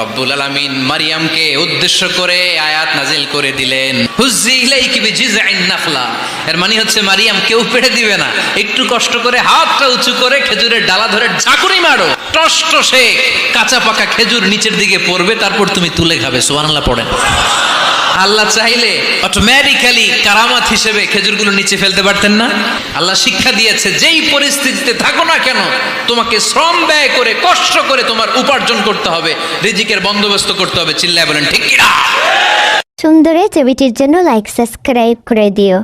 রব্বুল আলামিন মারিয়ামকে উদ্দেশ্য করে আয়াত নাজিল করে দিলেন। হুজ্জি এর মানে হচ্ছে মারিয়াম কেউ পেড়ে দিবে না। একটু কষ্ট করে হাতটা উঁচু করে খেজুরের ডালা ধরে ঝাঁকুনি মারো। টস সে কাঁচা পাকা খেজুর নিচের দিকে পড়বে, তারপর তুমি তুলে খাবে। সুবহানাল্লাহ পড়েন। আল্লাহ চাইলে অটোমেটিক্যালি কারামাত হিসেবে খেজুরগুলো নিচে ফেলতে পারতেন না। আল্লাহ শিক্ষা দিয়েছে, যেই পরিস্থিতিতে থাকো না কেন, তোমাকে শ্রম ব্যয় করে, কষ্ট করে তোমার উপার্জন করতে হবে, রিজিকের বন্দোবস্ত করতে হবে। চিল্লায় বলেন, ঠিক কিনা? সুন্দরের ছবিটির জন্য লাইক সাবস্ক্রাইব করে দিও।